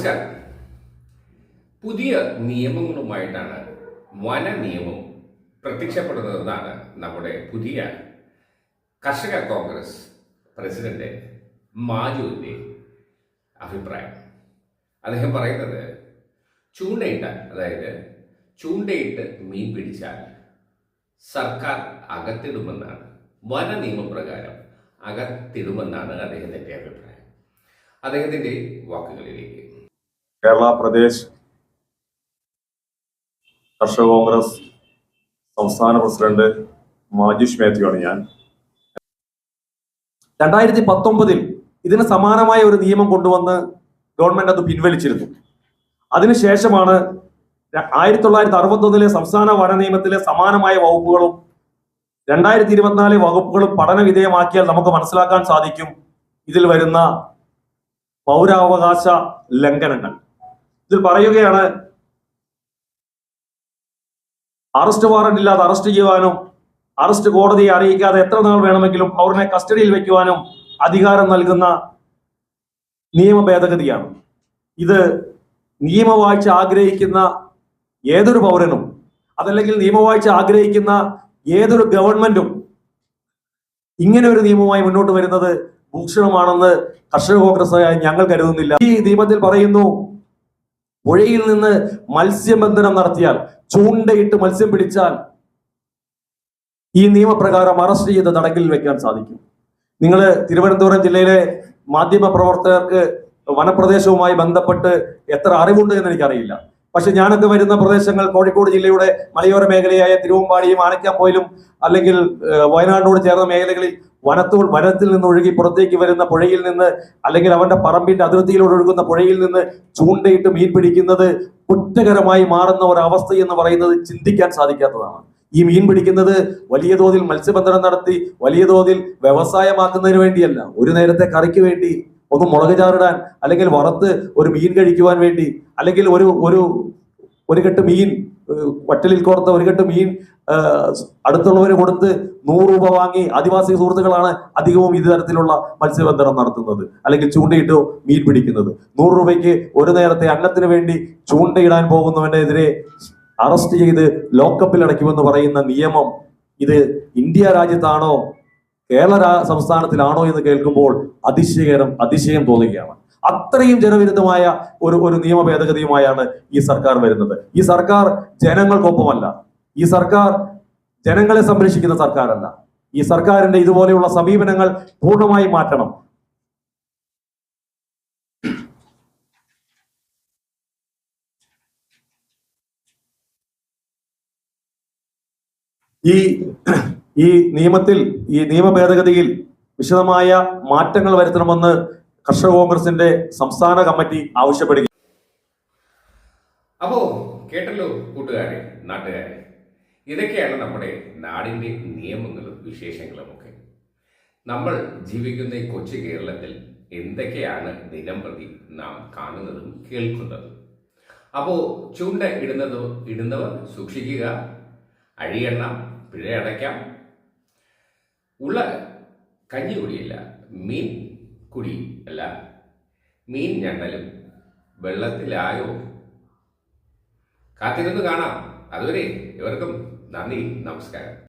നമസ്കാരം. പുതിയ നിയമങ്ങളുമായിട്ടാണ് വന നിയമം പ്രത്യക്ഷപ്പെടുന്നതെന്നാണ് നമ്മുടെ പുതിയ കർഷക കോൺഗ്രസ് പ്രസിഡന്റ് മാജുവിന്റെ അഭിപ്രായം. അദ്ദേഹം പറയുന്നത് ചൂണ്ടയിട്ട അതായത് ചൂണ്ടയിട്ട് മീൻ പിടിച്ചാൽ സർക്കാർ അകത്തിടുമെന്നാണ്. വന നിയമപ്രകാരം അകത്തിടുമെന്നാണ് അദ്ദേഹത്തിന്റെ അഭിപ്രായം. അദ്ദേഹത്തിന്റെ വാക്കുകളിലേക്ക്. കേരള പ്രദേശ് കർഷക കോൺഗ്രസ് സംസ്ഥാന പ്രസിഡന്റ് മാജിഷ് മാത്യു ആണ് ഞാൻ. രണ്ടായിരത്തി പത്തൊമ്പതിൽ ഇതിന് സമാനമായ ഒരു നിയമം കൊണ്ടുവന്ന് ഗവൺമെന്റ് അത് പിൻവലിച്ചിരുന്നു. അതിനുശേഷമാണ് ആയിരത്തി തൊള്ളായിരത്തി അറുപത്തി ഒന്നിലെ സംസ്ഥാന വന നിയമത്തിലെ സമാനമായ വകുപ്പുകളും രണ്ടായിരത്തി ഇരുപത്തിനാല് വകുപ്പുകളും പഠന വിധേയമാക്കിയാൽ നമുക്ക് മനസ്സിലാക്കാൻ സാധിക്കും ഇതിൽ വരുന്ന പൗരാവകാശ ലംഘനങ്ങൾ. ഇതിൽ പറയുകയാണ് അറസ്റ്റ് വാറന്റ് ഇല്ലാതെ അറസ്റ്റ് ചെയ്യുവാനും അറസ്റ്റ് കോടതിയെ അറിയിക്കാതെ എത്ര നാൾ വേണമെങ്കിലും പൗരനെ കസ്റ്റഡിയിൽ വെക്കുവാനും അധികാരം നൽകുന്ന നിയമ ഭേദഗതിയാണ് ഇത് നിയമവാഴ്ച ആഗ്രഹിക്കുന്ന ഏതൊരു പൗരനും അതല്ലെങ്കിൽ നിയമവാഴ്ച ആഗ്രഹിക്കുന്ന ഏതൊരു ഗവൺമെന്റും ഇങ്ങനെ ഒരു നിയമവുമായി മുന്നോട്ട് വരുന്നത് ഭൂഷണമാണെന്ന് കർഷക കോൺഗ്രസ് ഞങ്ങൾ കരുതുന്നില്ല. ഈ നിയമത്തിൽ പറയുന്നു പുഴയിൽ നിന്ന് മത്സ്യബന്ധനം നടത്തിയാൽ ചൂണ്ടയിട്ട് മത്സ്യം പിടിച്ചാൽ ഈ നിയമപ്രകാരം അറസ്റ്റ് ചെയ്ത് തടങ്കിൽ വെക്കാൻ സാധിക്കും. നിങ്ങൾ തിരുവനന്തപുരം ജില്ലയിലെ മാധ്യമ പ്രവർത്തകർക്ക് വനപ്രദേശവുമായി ബന്ധപ്പെട്ട് എത്ര അറിവുണ്ട് എന്ന് എനിക്കറിയില്ല. പക്ഷെ ഞാനൊക്കെ വരുന്ന പ്രദേശങ്ങൾ കോഴിക്കോട് ജില്ലയുടെ മലയോര മേഖലയായ തിരുവമ്പാടിയും ആനക്കാമ്പോയിലും അല്ലെങ്കിൽ വയനാടിനോട് ചേർന്ന മേഖലകളിൽ വനത്തോ വനത്തിൽ നിന്ന് ഒഴുകി പുറത്തേക്ക് വരുന്ന പുഴയിൽ നിന്ന് അല്ലെങ്കിൽ അവന്റെ പറമ്പിന്റെ അതിർത്തിയിലൂടെ ഒഴുകുന്ന പുഴയിൽ നിന്ന് ചൂണ്ടയിട്ട് മീൻ പിടിക്കുന്നത് കുറ്റകരമായി മാറുന്ന ഒരവസ്ഥ എന്ന് പറയുന്നത് ചിന്തിക്കാൻ സാധിക്കാത്തതാണ്. ഈ മീൻ പിടിക്കുന്നത് വലിയ തോതിൽ മത്സ്യബന്ധനം നടത്തി വലിയ തോതിൽ വ്യവസായമാക്കുന്നതിന് വേണ്ടിയല്ല. ഒരു നേരത്തെ കറിക്ക് വേണ്ടി ഒന്ന് മുളക് ചാറിടാൻ അല്ലെങ്കിൽ വറുത്ത് ഒരു മീൻ കഴിക്കുവാൻ വേണ്ടി അല്ലെങ്കിൽ ഒരു ഒരു ഒരു കെട്ട് മീൻ വട്ടലിൽ കോർത്ത ഒരു കെട്ട് മീൻ അടുത്തുള്ളവരെ കൊടുത്ത് നൂറ് രൂപ വാങ്ങി ആദിവാസി സുഹൃത്തുക്കളാണ് അധികവും ഇത്തരത്തിലുള്ള മത്സ്യബന്ധനം നടത്തുന്നത്. അല്ലെങ്കിൽ ചൂണ്ടയിട്ട് മീൻ പിടിക്കുന്നത്. നൂറ് രൂപയ്ക്ക് ഒരു നേരത്തെ അന്നത്തിന് വേണ്ടി ചൂണ്ടയിടാൻ പോകുന്നവനെതിരെ അറസ്റ്റ് ചെയ്ത് ലോക്കപ്പിൽ അടയ്ക്കുമെന്ന് പറയുന്ന നിയമം ഇത് ഇന്ത്യ രാജ്യത്താണോ കേരള സംസ്ഥാനത്തിലാണോ എന്ന് കേൾക്കുമ്പോൾ അതിശയകരം അതിശയം തോന്നുകയാണ്. അത്രയും ജനവിരുദ്ധമായ ഒരു ഒരു നിയമ ഭേദഗതിയുമായാണ് ഈ സർക്കാർ വരുന്നത്. ഈ സർക്കാർ ജനങ്ങൾക്കൊപ്പമല്ല. ഈ സർക്കാർ ജനങ്ങളെ സംരക്ഷിക്കുന്ന സർക്കാരല്ല. ഈ സർക്കാരിന്റെ ഇതുപോലെയുള്ള സമീപനങ്ങൾ പൂർണമായി മാറ്റണം. ഈ ഈ നിയമത്തിൽ ഈ നിയമ ഭേദഗതിയിൽ വിശദമായ മാറ്റങ്ങൾ വരുത്തണമെന്ന് കർഷക കോൺഗ്രസിന്റെ സംസ്ഥാന കമ്മിറ്റി ആവശ്യപ്പെടുക അപ്പോ കേട്ടല്ലോ കൂട്ടുകാരെ നാട്ടുകാരെ. ഇതൊക്കെയാണ് നമ്മുടെ നാടിന്റെ നിയമങ്ങളും വിശേഷങ്ങളും ഒക്കെ നമ്മൾ ജീവിക്കുന്ന ഈ കൊച്ചു കേരളത്തിൽ എന്തൊക്കെയാണ് ദിനം പ്രതി നാം കാണുന്നതും കേൾക്കുന്നതും? അപ്പോ ചൂണ്ട ഇടുന്നത് ഇടുന്നവർ സൂക്ഷിക്കുക അഴിയെണ്ണ പിഴ അടയ്ക്കാം ഉള്ള കഞ്ഞി കുടിയില്ല മീൻ കുടി അല്ല? മീൻ ഞണ്ടലും വെള്ളത്തിലായോ? കാത്തിരുന്ന് കാണാം. അതുവരെ ഇവർക്കും നന്ദി നമസ്കാരം.